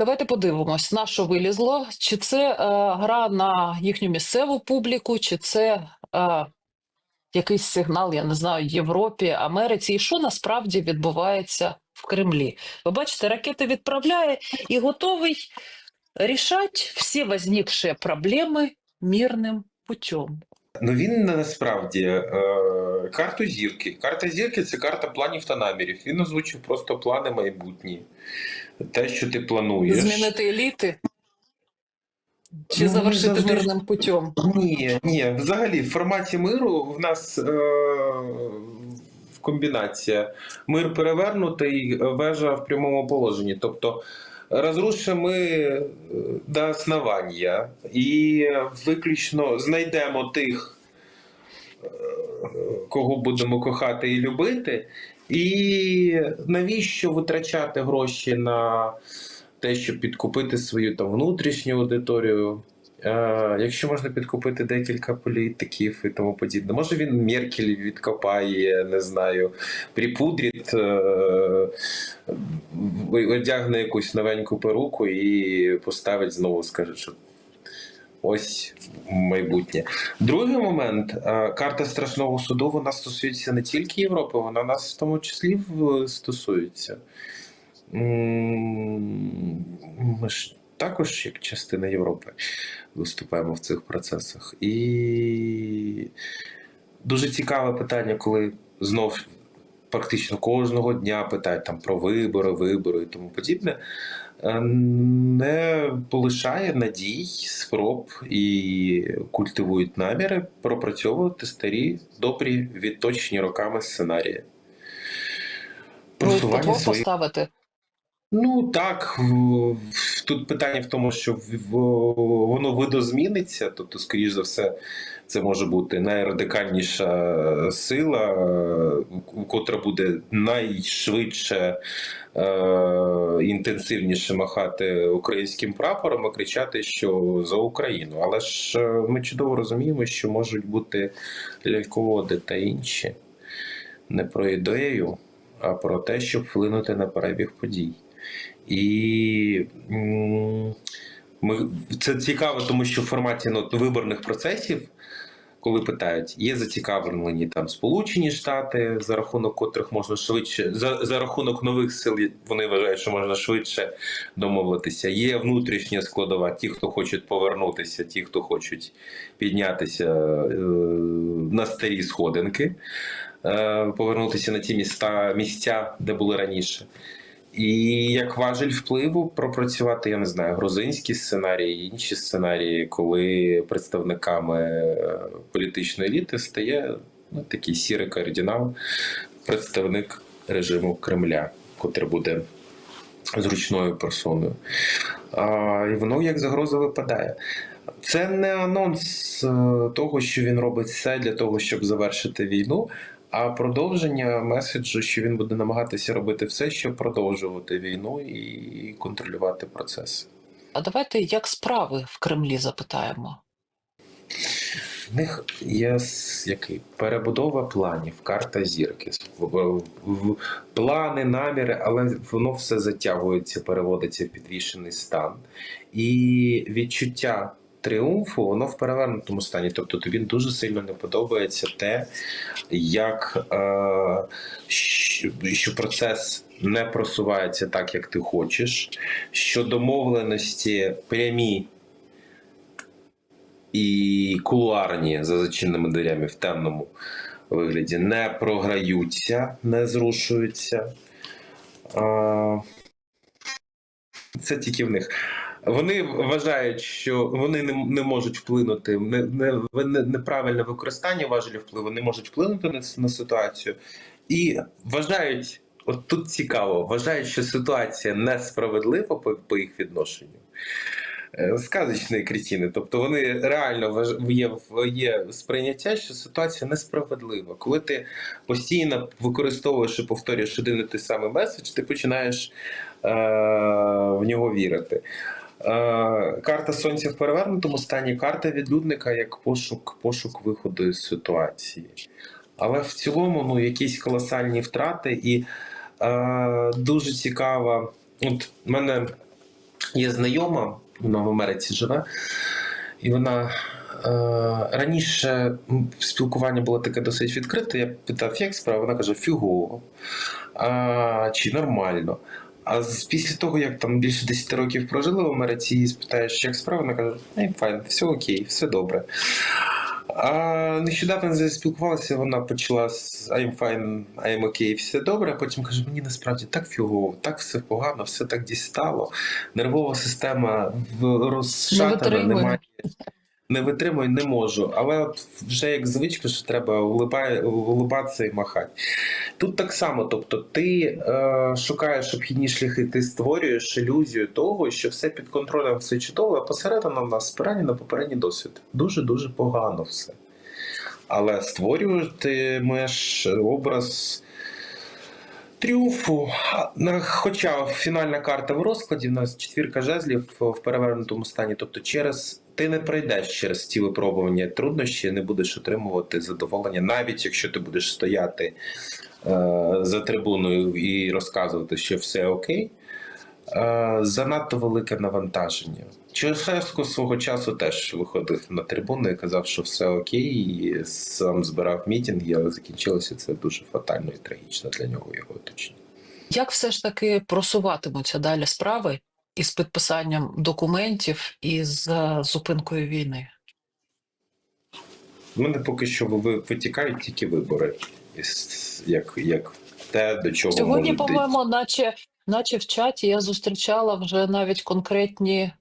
Давайте подивимось, на що вилізло. Чи це е, гра на їхню місцеву публіку, чи це е, якийсь сигнал, я не знаю, Європі, Америці, і що насправді відбувається в Кремлі? Ви бачите, ракети відправляє і готовий рішати всі возникші проблеми мирним путем. Ну він насправді е, карту зірки. Карта зірки це карта планів та намірів. Він озвучив просто плани майбутні. Те, що ти плануєш. Змінити еліти чи Ну, завершити завжди мирним путем? Ні, ні, взагалі в форматі миру в нас е, комбінація мир перевернутий, вежа в прямому положенні. Тобто розрушимо е, до основання і виключно знайдемо тих, е, кого будемо кохати і любити. І навіщо витрачати гроші на те, щоб підкупити свою там внутрішню аудиторію? Е, якщо можна підкупити декілька політиків і тому подібне, може він Меркель відкопає, не знаю, припудрить, е, одягне якусь новеньку перуку і поставить знову, скаже, що ось майбутнє. Другий момент карта страшного суду вона стосується не тільки Європи, вона нас в тому числі стосується. Ми ж також, як частина Європи, виступаємо в цих процесах. І дуже цікаве питання, коли знов практично кожного дня питають там про вибори, вибори і тому подібне. е, Не полишає надій, спроб і культивують наміри пропрацьовувати старі, добрі, відточені роками сценарії. Просування своїх поставити. Ну так, тут питання в тому, що воно видозміниться, тобто, скоріш за все, це може бути найрадикальніша сила, е, котра буде найшвидше е, інтенсивніше махати українським прапором і кричати, що за Україну. Але ж е, ми чудово розуміємо, що можуть бути ляльководи та інші не про ідею, а про те, щоб вплинути на перебіг подій. І ми, це цікаво, тому що в форматі ну, виборних процесів, коли питають, є зацікавлені там Сполучені Штати, за рахунок котрих можна швидше, за, за рахунок нових сил вони вважають, що можна швидше домовитися. Є внутрішня складова, ті, хто хочуть повернутися, ті, хто хочуть піднятися е, на старі сходинки, е, повернутися на ті міста, місця, де були раніше. І як важель впливу пропрацювати, я не знаю, грузинські сценарії, інші сценарії, коли представниками е, політичної еліти стає ну, такий сірий кардинал, представник режиму Кремля, котрий буде зручною персоною. А, і воно як загроза випадає. Це не анонс е, того, що він робить все для того, щоб завершити війну, а продовження меседжу, що він буде намагатися робити все, щоб продовжувати війну і контролювати процес. А давайте як справи в Кремлі запитаємо. В них є який перебудова планів, карта зірки, плани, наміри, але воно все затягується, переводиться в підвішений стан. І відчуття тріумфу, воно в перевернутому стані. Тобто тобі дуже сильно не подобається те, як е, що, процес не просувається так, як ти хочеш, що домовленості прямі і кулуарні за зачиненими дверями в темному вигляді не програються, не зрушуються. Це тільки в них. Вони вважають, що вони не, не можуть вплинути, не, не, не- неправильне використання важелів впливу не можуть вплинути на, на ситуацію. І вважають, от тут цікаво, вважають, що ситуація несправедлива по, по їх відношенню. Е, Сказочні кретини. Тобто вони реально є, є сприйняття, що ситуація несправедлива. Коли ти постійно використовуєш і повторюєш один і той самий меседж, ти починаєш е, в нього вірити. Е, карта сонця в перевернутому стані карта відлюдника як пошук, пошук виходу із ситуації. Але в цілому ну, якісь колосальні втрати, і е, дуже цікава. От в мене є знайома, вона в Америці живе, і вона. Е, раніше спілкування було таке досить відкрите. Я питав, як справа? Вона каже, фігово. А, чи нормально. А після того, як там більше 10 років прожили в Америці, і спитаєш, як справа, вона каже, I'm fine, все окей, все добре. А нещодавно з нею спілкувалася, вона почала з I'm fine, I'm okay, все добре. А потім каже, мені насправді так фігово, так все погано, все так дістало. Нервова система розшатана, немає. Не витримую, не можу. Але от вже як звичка, що треба улибатися і махати. Тут так само, тобто, ти е, шукаєш обхідні шляхи, ти створюєш ілюзію того, що все під контролем, все чудово, а посередині в нас спирання на попередній досвід. Дуже дуже погано все. Але створюватимеш образ тріумфу. Хоча фінальна карта в розкладі, в нас четвірка жезлів в перевернутому стані. Тобто, через ти не пройдеш через ті випробування труднощі, не будеш отримувати задоволення, навіть якщо ти будеш стояти е, за трибуною і розказувати, що все окей. Е, занадто велике навантаження. Чешеско свого часу теж виходив на трибуну і казав, що все окей, і сам збирав мітинги, але закінчилося це дуже фатально і трагічно для нього його оточення. Як все ж таки просуватимуться далі справи із підписанням документів і з е, зупинкою війни? У мене поки що витікають тільки вибори, як, як те, до чого Сьогодні, по-моєму, наче, наче в чаті я зустрічала вже навіть конкретні е,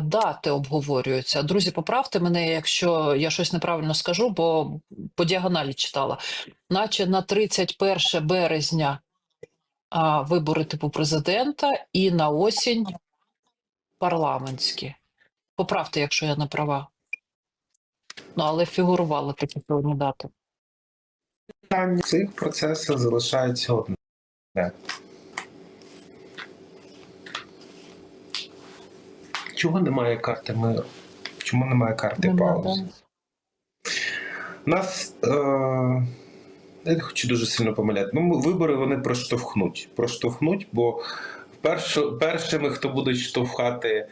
дати обговорюються. Друзі, поправте мене, якщо я щось неправильно скажу, бо по діагоналі читала. Наче на 31 березня а, вибори типу президента і на осінь парламентські. Поправте, якщо я не права. Ну, але фігурували такі певні дати. питання в цих процесах залишається одне. Чого немає карти миру? Чому немає карти паузи? Нас е, я не хочу дуже сильно помиляти. Ну, вибори вони проштовхнуть. Проштовхнуть, бо першо, першими, хто будуть штовхати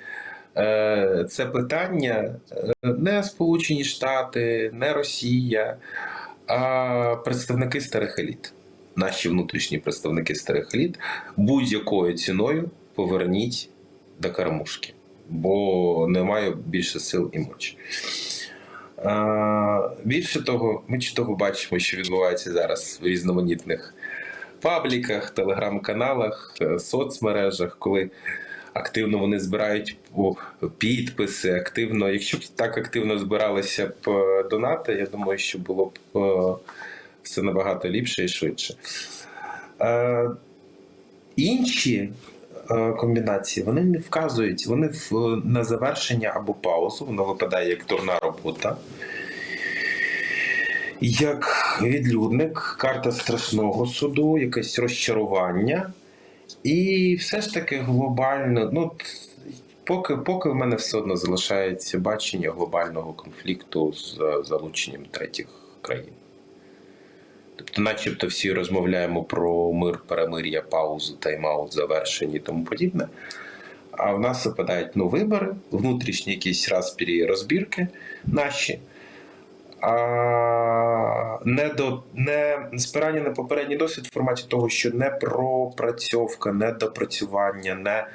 е, це питання, е, не Сполучені Штати, не Росія, а представники старих еліт. Наші внутрішні представники старих еліт будь-якою ціною поверніть до кормушки, бо немає більше сил і мочі. Більше того, ми чудово бачимо, що відбувається зараз в різноманітних пабліках, телеграм-каналах, е, соцмережах, коли активно вони збирають підписи, активно. Якщо б так активно збиралися б е, донати, я думаю, що було б е, все набагато ліпше і швидше. Інші комбінації вони не вказують, вони в, на завершення або паузу, воно випадає як дурна робота. Як відлюдник, карта страшного суду, якесь розчарування. І все ж таки глобально, ну, поки, поки в мене все одно залишається бачення глобального конфлікту з е, залученням третіх країн. Тобто, начебто всі розмовляємо про мир, перемир'я, паузу, тайм-аут, завершення і тому подібне. А в нас випадають ну, вибори, внутрішні якісь розпірі розбірки наші. А не до не спирання на попередній досвід в форматі того, що не пропрацьовка, не допрацювання, не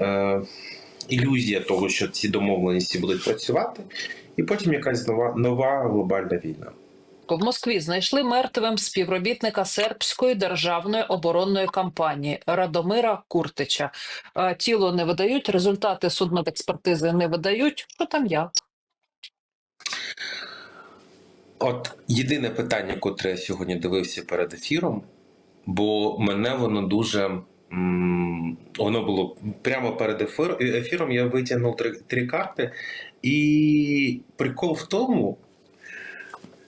е, ілюзія того, що ці домовленості будуть працювати, і потім якась нова, нова глобальна війна. В Москві знайшли мертвим співробітника сербської державної оборонної кампанії Радомира Куртича. Е, Тіло не видають, результати судмедекспертизи не видають. Що там як? От єдине питання, котре я сьогодні дивився перед ефіром, бо мене воно дуже. Воно було прямо перед ефір, ефіром. Я витягнув три, три карти, і прикол в тому,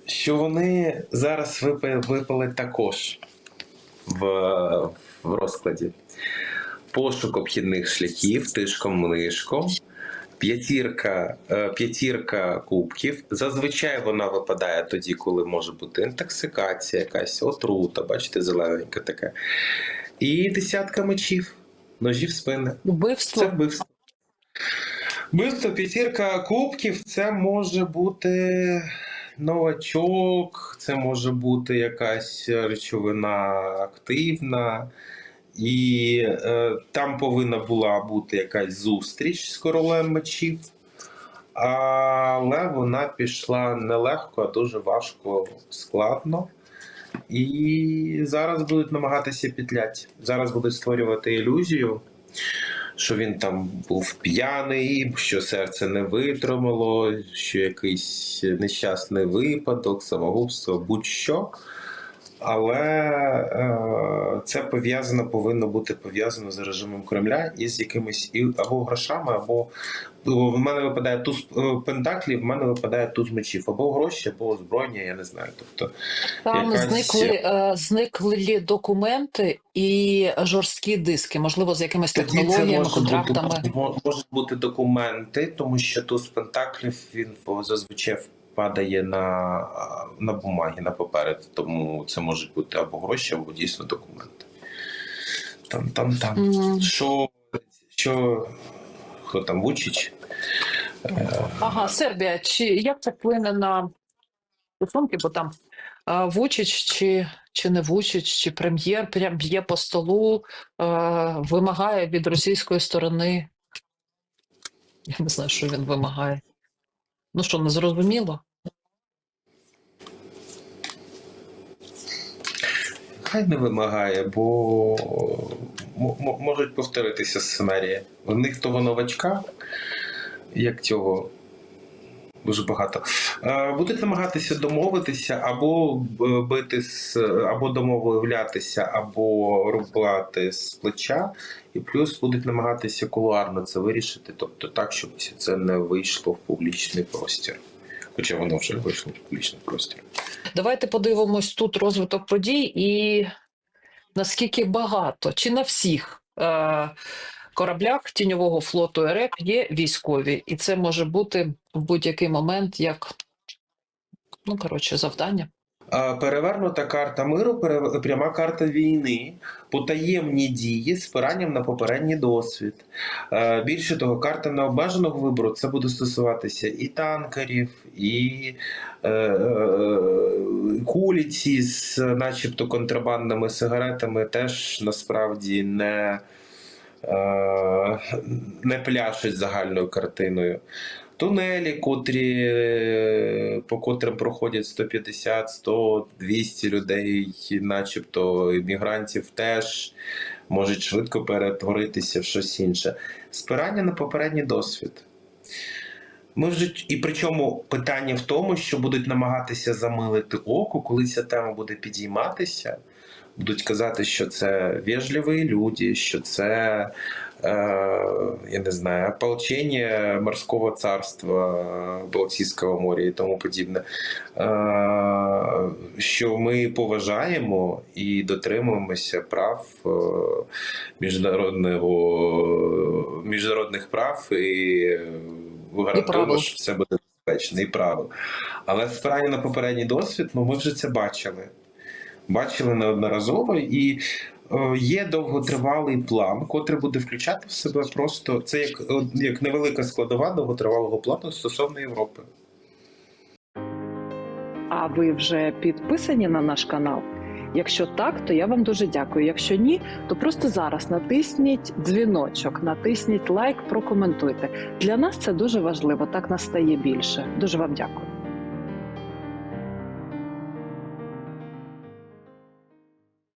що вони зараз випали, також в, в розкладі. Пошук обхідних шляхів, тишком нишком, П'ятірка, е, п'ятірка кубків. Зазвичай вона випадає тоді, коли може бути інтоксикація, якась отрута, бачите, зелененька така. І десятка мечів. Ножі в спини. Вбивство. Це вбивство. Вбивство п'ятірка кубків це може бути новачок, це може бути якась речовина активна, і е, там повинна була бути якась зустріч з королем мечів. Але вона пішла нелегко, а дуже важко, складно. І зараз будуть намагатися петляти. Зараз будуть створювати ілюзію, що він там був п'яний, що серце не витримало, що якийсь нещасний випадок, самогубство, будь-що. Але е, це пов'язано, повинно бути пов'язано з режимом Кремля і з якимись і або грошами, або в мене випадає туз е, пентаклів, в мене випадає туз мечів, або гроші, або озброєння, я не знаю. Тобто Там якась- зникли, е, зникли документи і жорсткі диски, можливо, з якимись Тоді технологіями, може контрактами. бути, мо- можуть бути документи, тому що туз пентаклів він зазвичай падає на, на бумагі, на паперед. Тому це можуть бути або гроші, або дійсно документи. Там, там, там. М. Що, що хто там Вучич? Е, Ага, Сербія. Чи як це вплине на стосунки? Бо там е, Вучич чи, чи не Вучич, чи прем'єр прям б'є по столу, е, вимагає від російської сторони. Я не знаю, що він вимагає. Ну що, не зрозуміло? Хай не вимагає, бо можуть повторитися сценарії. В них того новачка, як цього, дуже багато. Е, Будуть намагатися домовитися або бити з або домовлятися, або рубати з плеча, і плюс будуть намагатися кулуарно це вирішити, тобто так, щоб це не вийшло в публічний простір. Хоча воно вже вийшло в публічний простір. Давайте подивимось тут розвиток подій і наскільки багато, чи на всіх е, кораблях тіньового флоту РФ є військові, і це може бути в будь-який момент як ну коротше завдання. Перевернута карта миру, пряма карта війни, потаємні дії з спиранням на попередній досвід. Е, Більше того, карта необмеженого вибору це буде стосуватися і танкерів, і е, е, куліці з начебто контрабандними сигаретами теж насправді не, не пляшуть загальною картиною тунелі, котрі, е, по котрим проходять 150, 100, 200 людей, начебто іммігрантів теж можуть швидко перетворитися в щось інше. Спирання на попередній досвід. Ми вже і причому питання в тому, що будуть намагатися замилити око, коли ця тема буде підійматися. Будуть казати, що це вежливі люди, що це е, я не знаю, ополчення морського царства Балтійського моря і тому подібне. Е, що ми поважаємо і дотримуємося прав е, міжнародного, міжнародних прав і гарантуємо, що все буде безпечно і правил. Але спирання на попередній досвід, ну ми вже це бачили. Бачили неодноразово, і е, є довготривалий план, котрий буде включати в себе просто це як, е, як невелика складова довготривалого плану стосовно Європи. А ви вже підписані на наш канал? Якщо так, то я вам дуже дякую. Якщо ні, то просто зараз натисніть дзвіночок, натисніть лайк, прокоментуйте. Для нас це дуже важливо. Так нас стає більше. Дуже вам дякую.